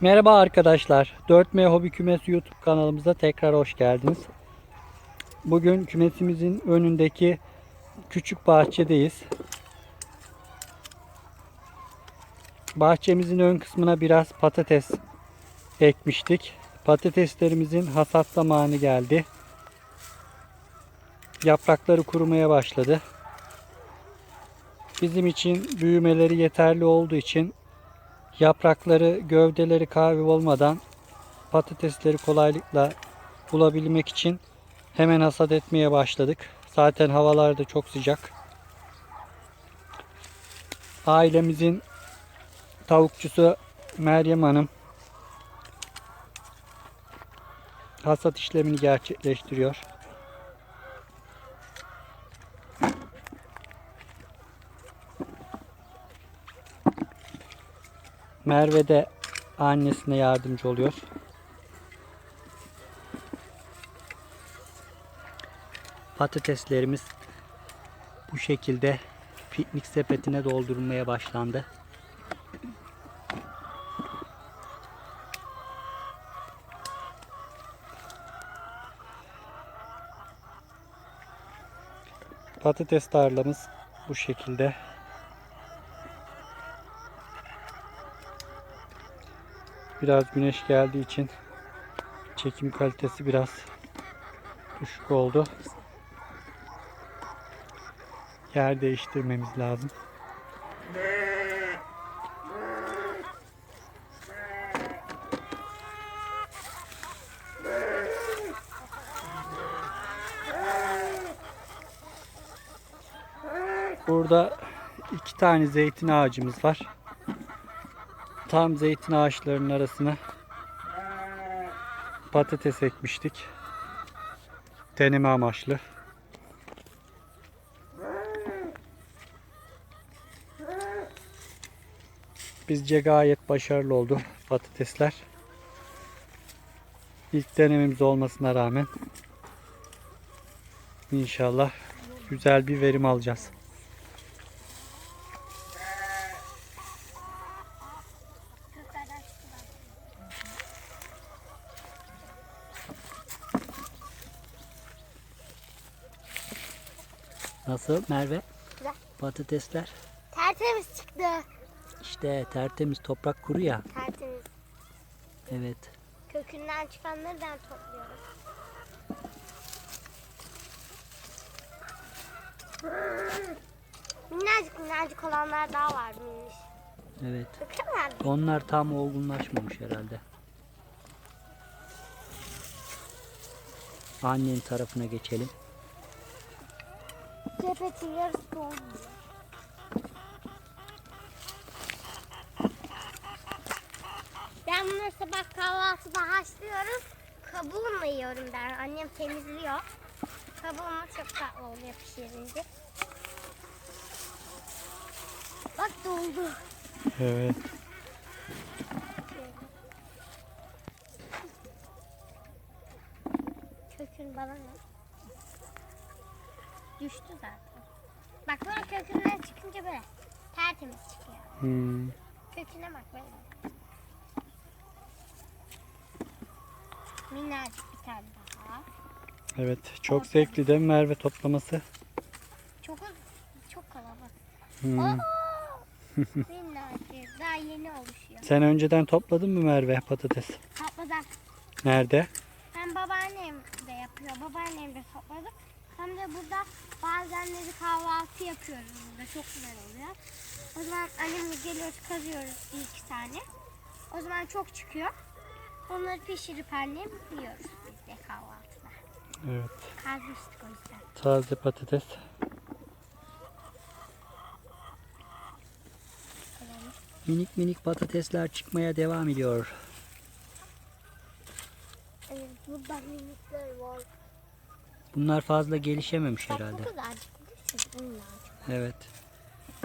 Merhaba arkadaşlar. 4M Hobi Kümesi YouTube kanalımıza tekrar hoş geldiniz. Bugün kümesimizin önündeki küçük bahçedeyiz. Bahçemizin ön kısmına biraz patates ekmiştik. Patateslerimizin hasat zamanı geldi. Yaprakları kurumaya başladı. Bizim için büyümeleri yeterli olduğu için yaprakları, gövdeleri kahve olmadan patatesleri kolaylıkla bulabilmek için hemen hasat etmeye başladık. Zaten havalar da çok sıcak. Ailemizin tavukçusu Meryem Hanım hasat işlemini gerçekleştiriyor. Merve de annesine yardımcı oluyor. Patateslerimiz bu şekilde piknik sepetine doldurulmaya başlandı. Patates tarlamız bu şekilde. Biraz güneş geldiği için çekim kalitesi biraz düşük oldu. Yer değiştirmemiz lazım. Burada iki tane zeytin ağacımız var. Tam zeytin ağaçlarının arasına patates ekmiştik. Deneme amaçlı. Bizce gayet başarılı oldu patatesler. İlk denememiz olmasına rağmen inşallah güzel bir verim alacağız. Nasıl Merve? Güzel. Patatesler. Tertemiz çıktı. İşte tertemiz toprak kuru ya. Tertemiz. Evet. Kökünden çıkanları ben topluyorum. Minnacık minnacık olanlar daha var minniş. Evet. Bakıyorlar. Onlar tam olgunlaşmamış herhalde. Annenin tarafına geçelim. Cepetin yarısı dolmuyor. Ben bunları sabah kahvaltıda haşlıyorum. Kabuğunu yiyorum ben. Annem temizliyor. Kabuğunu çok tatlı oluyor pişirince. Bak doldu. Evet. Kökün bana ne? Düştü zaten. Bak böyle kökünden çıkınca böyle tertemiz çıkıyor. Hmm. Köküne bak böyle. Minnacık bir tane daha. Evet. Çok zevkli değil mi Merve toplaması? Çok çok kalabalık. Hmm. Oo! Minnacık. Daha yeni oluşuyor. Sen önceden topladın mı Merve patates? Topladım. Nerede? Ben babaannem de yapıyor. Babaannem de topladı. Hem de burada bazenleri kahvaltı yapıyoruz burada. Çok güzel oluyor. O zaman annemle geliyoruz kazıyoruz bir iki tane. O zaman çok çıkıyor. Onları pişirip annem yiyoruz biz de kahvaltıda. Evet. Kazmıştık o yüzden. Taze patates. Minik minik patatesler çıkmaya devam ediyor. Evet burada minikler var. Bunlar fazla gelişememiş Bak herhalde. bu. Evet.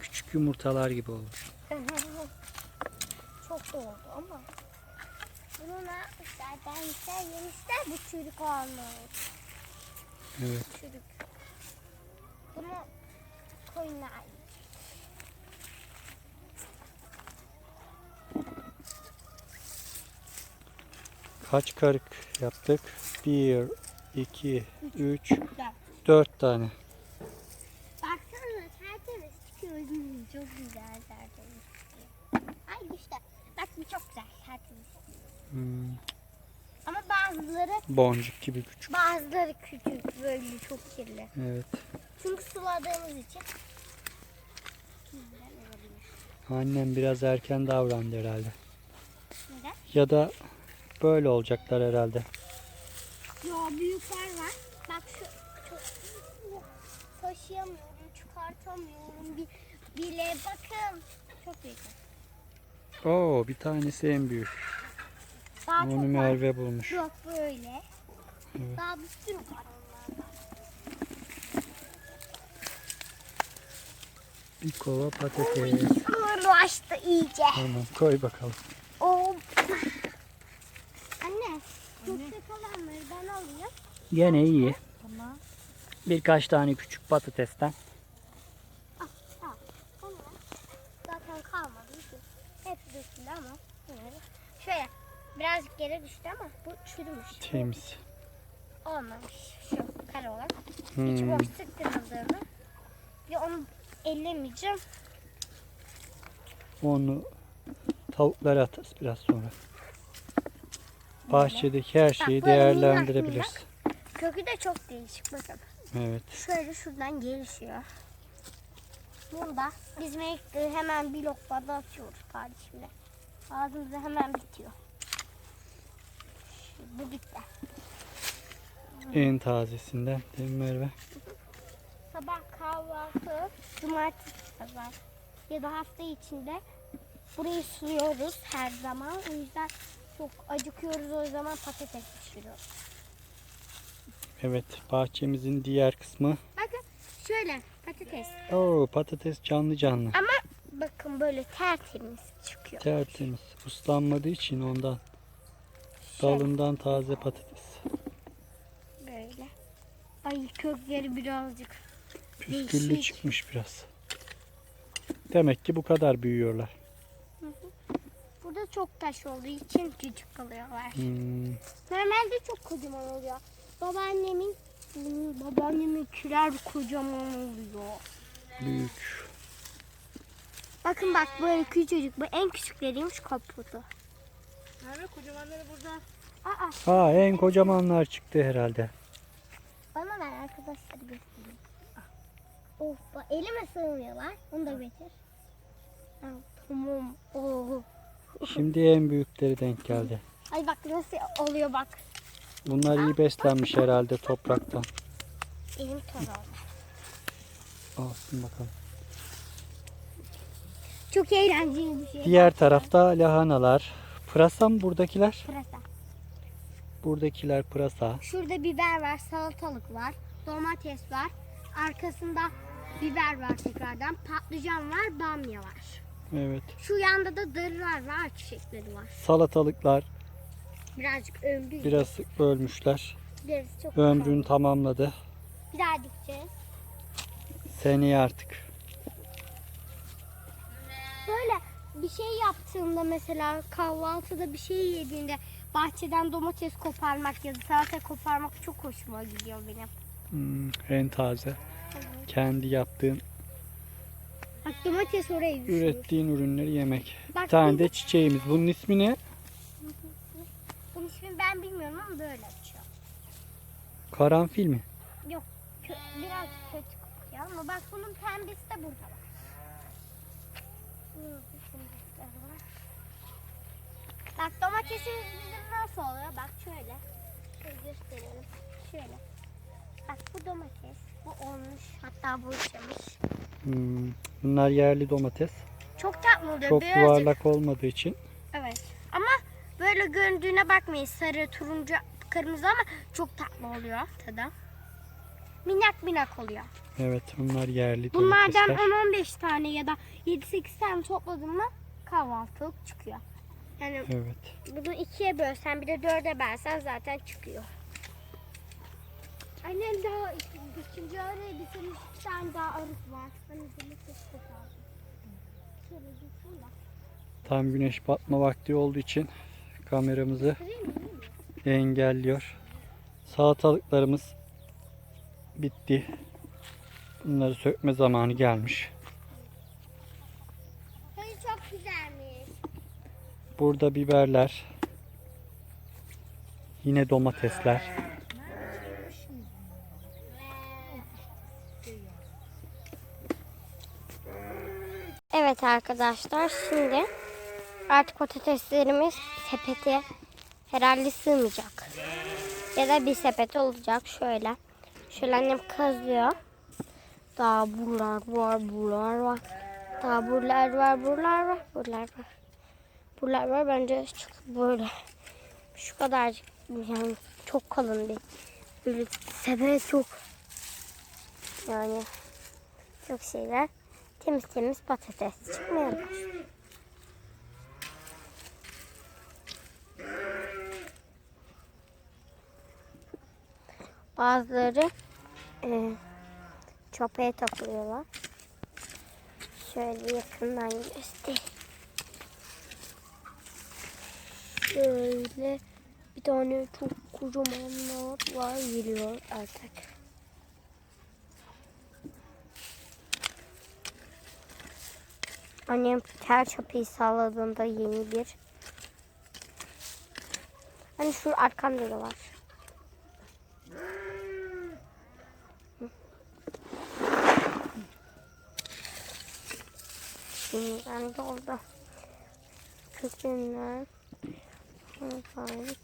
Küçük yumurtalar gibi olmuş. Çok da oldu ama. Bunu ne yapmışlar? Demişler yemişler bu çürük olmuş. Evet. Çürük. Bunu koyunlar Kaç karık yaptık? 1, 2, 3, Dört. 4 tane. Baksana tertemiz çıkıyor. Çok güzel tertemiz çıkıyor. Ay işte. Bak bu çok güzel tertemiz. Hmm, Ama bazıları boncuk gibi küçük. bazıları küçük böyle çok kirli. Evet. Çünkü suladığımız için. Annem biraz erken davrandı herhalde. Neden? Ya da böyle olacaklar herhalde. Ya büyükler var. Bak şu çok taşıyamıyorum, çıkartamıyorum. Bir, bile bakın. Çok büyük. Oo bir tanesi en büyük. Daha Onu çok var. Merve bulmuş. Yok böyle. Evet. Daha bir sürü var. Bir kova patates. Ağırlaştı iyice. Tamam koy bakalım. O. Anne, yüksek olanları ben alayım. Gene iyi. Tamam. Birkaç tane küçük patatesten. Ver. Zaten kalmadı. Hep döküldü ama. Şöyle. Birazcık yere düştü ama bu çürümüş. Temiz. Olmamış. Şu kare olan. İçi Hmm, boş sıktırıldığını. Ve onu ellemeyeceğim. onu tavuklara atarız biraz sonra. Bahçedeki her şeyi Bak, böyle değerlendirebiliriz. Kökü de çok değişik bakın. Evet. Şöyle şuradan gelişiyor. Bunda biz meyveleri hemen bir lokmada atıyoruz kardeşimle. Ağzımıza hemen bitiyor. Bu bitti. En tazesinden değil mi Merve? Sabah kahvaltı, cumartesi pazar ya da hafta içinde burayı suluyoruz her zaman. O yüzden çok acıkıyoruz o zaman patates pişiriyoruz. Evet bahçemizin diğer kısmı. Bakın şöyle patates. Oo patates canlı canlı. Ama bakın böyle tertemiz çıkıyor. Tertemiz. Uslanmadığı için ondan. Şöyle. Dalından taze patates. Böyle. Ay kökleri birazcık. Püsküllü Değişik. çıkmış biraz. Demek ki bu kadar büyüyorlar. Burada çok taş olduğu için küçük kalıyorlar. Hmm, Normalde çok kocaman oluyor. Babaannemin hmm, babaanneminkiler kocaman oluyor. büyük. Bakın bak böyle küçücük. Bu en küçükleriymiş kaputu. Merve kocamanları burada. Aa Ha en kocamanlar çıktı herhalde. bana ver arkadaşlar göstereyim. Of bak elime sığmıyorlar. Onu da getir. Ha, tamam. Oo. Şimdi en büyükleri denk geldi. Ay bak nasıl oluyor bak. Bunlar iyi beslenmiş herhalde topraktan. Toz oldu. Alsın bakalım. Çok eğlenceli bir şey. Diğer tarafta lahanalar. Pırasa mı buradakiler? Pırasa. Buradakiler pırasa. Şurada biber var, salatalık var, domates var. Arkasında biber var tekrardan. Patlıcan var, bamya var. Evet. Şu yanda da darılar var, çiçekleri var. Salatalıklar Birazcık ömrü. biraz ölmüşler. Deriz çok Ömrünü tamamladı. Bir daha dikeceğiz. Seneye artık. Böyle bir şey yaptığımda mesela kahvaltıda bir şey yediğinde bahçeden domates koparmak ya da salata koparmak çok hoşuma gidiyor benim. Hmm, en taze. Kendi yaptığın, Bak domates oraya düşüyor. ürettiğin ürünleri yemek. Bak Bir tane de çiçeğimiz. Bunun ismi ne? Bunun ismini ben bilmiyorum ama böyle açıyor. Karanfil mi? Yok kö- biraz kötü kokuyor ama bak bunun pembesi de burada var. Bak domatesimiz bizim nasıl oluyor? Bak şöyle. Şöyle gösterelim. Şöyle. Bak bu domates. Bu olmuş. Hatta bu uçamış. Hmm, bunlar yerli domates. Çok tatlı oluyor. Çok Birazcık- yuvarlak olmadığı için. Evet. Ama böyle göründüğüne bakmayın. Sarı, turuncu, kırmızı ama çok tatlı oluyor tadı. Minak minak oluyor. Evet bunlar yerli Bunlardan domatesler. 10-15 tane ya da 7-8 tane topladım mı kahvaltılık çıkıyor. Yani Evet. bunu ikiye bölsen bir de dörde bölsen zaten çıkıyor. Annem daha ikinci araya bitirmiş iki tane daha arık var. Hani bunu çok kopardım. Şöyle dursun da. Tam güneş batma vakti olduğu için kameramızı engelliyor. Salatalıklarımız bitti. Bunları sökme zamanı gelmiş. Çok güzelmiş. Burada biberler. Yine domatesler. Evet arkadaşlar şimdi artık patateslerimiz sepete herhalde sığmayacak. Ya da bir sepet olacak şöyle. Şöyle annem kazıyor. Daha buralar var, buralar var. Daha buralar var, buralar var, buralar var. Buralar var bence çok böyle. Şu kadar yani çok kalın bir. Böyle sepet çok. Yani çok şeyler. Temiz temiz patates çıkmaya başlıyor. Bazıları e, çöpe takılıyorlar. Şöyle yakından göstereyim. Şöyle bir tane çok kocamanlar var geliyor artık. Annem ter çapıyı salladığında yeni bir. Hani şu arkamda da var. Şimdiden doldu. Kökünden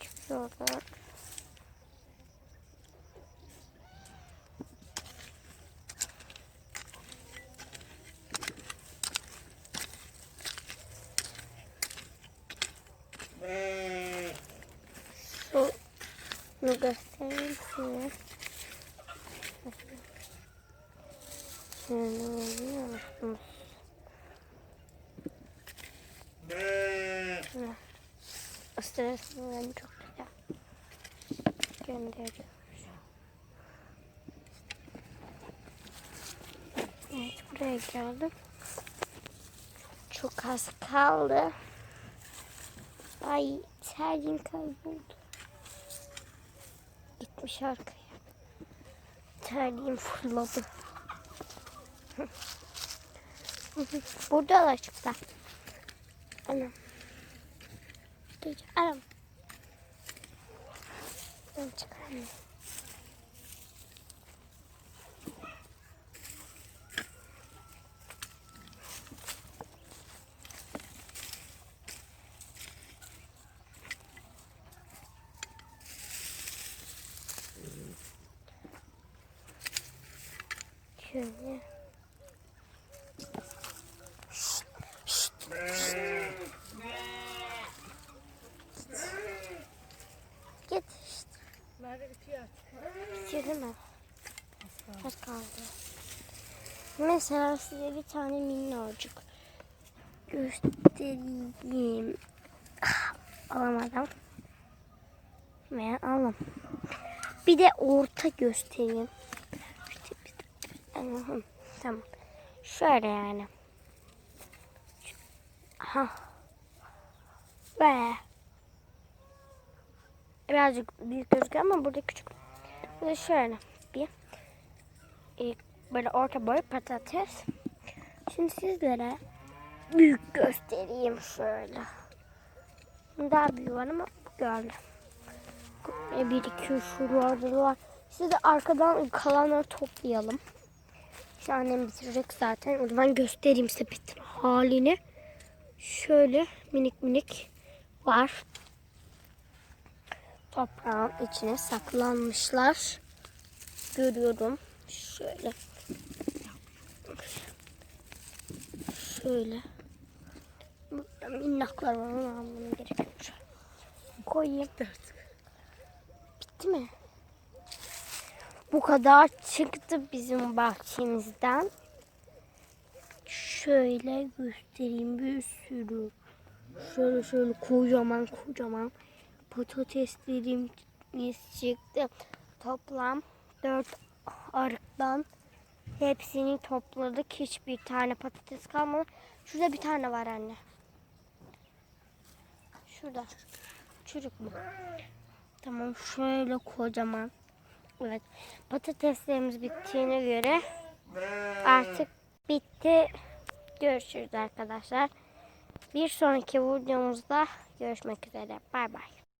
çıkıyorlar. Şu bunu göstereyim size. Şöyle görüyor musunuz? Isırırsın çok güzel. Gönderiyorum. Evet buraya geldim. Çok az kaldı. Ay terliğim kayboldu. Gitmiş arkaya. Terliğim fırladı. Burada da çıktı. Anam. Aram. Ben çıkarım. Şöyle. Git işte. Merve. Bitirdi mi? Az kaldı. Mesela size bir tane minnacık göstereyim. Ah, Alamadım. Ve alım. Bir de orta göstereyim. Tamam. Şöyle yani. Aha. Ve birazcık büyük gözüküyor ama burada küçük. Ve şöyle bir e, böyle orta boy patates. Şimdi sizlere büyük göstereyim şöyle. Daha büyük var ama gördüm. E, bir iki şuralarda da var. Size de arkadan kalanları toplayalım. Şu annem bitirecek zaten. O zaman göstereyim sepetin halini. Şöyle minik minik var. Toprağın içine saklanmışlar. Görüyorum. Şöyle. Şöyle. Burada minnaklar var. Onu almam gerekiyor. Koyayım. Bitti mi? Bu kadar çıktı bizim bahçemizden. Şöyle göstereyim bir sürü. Şöyle şöyle kocaman kocaman patateslerimiz çıktı. Toplam 4 arıktan hepsini topladık. Hiçbir tane patates kalmadı. Şurada bir tane var anne. Şurada. Çürük mü? Tamam şöyle kocaman. Evet patateslerimiz bittiğine göre artık bitti. Görüşürüz arkadaşlar. Bir sonraki videomuzda görüşmek üzere. Bay bay.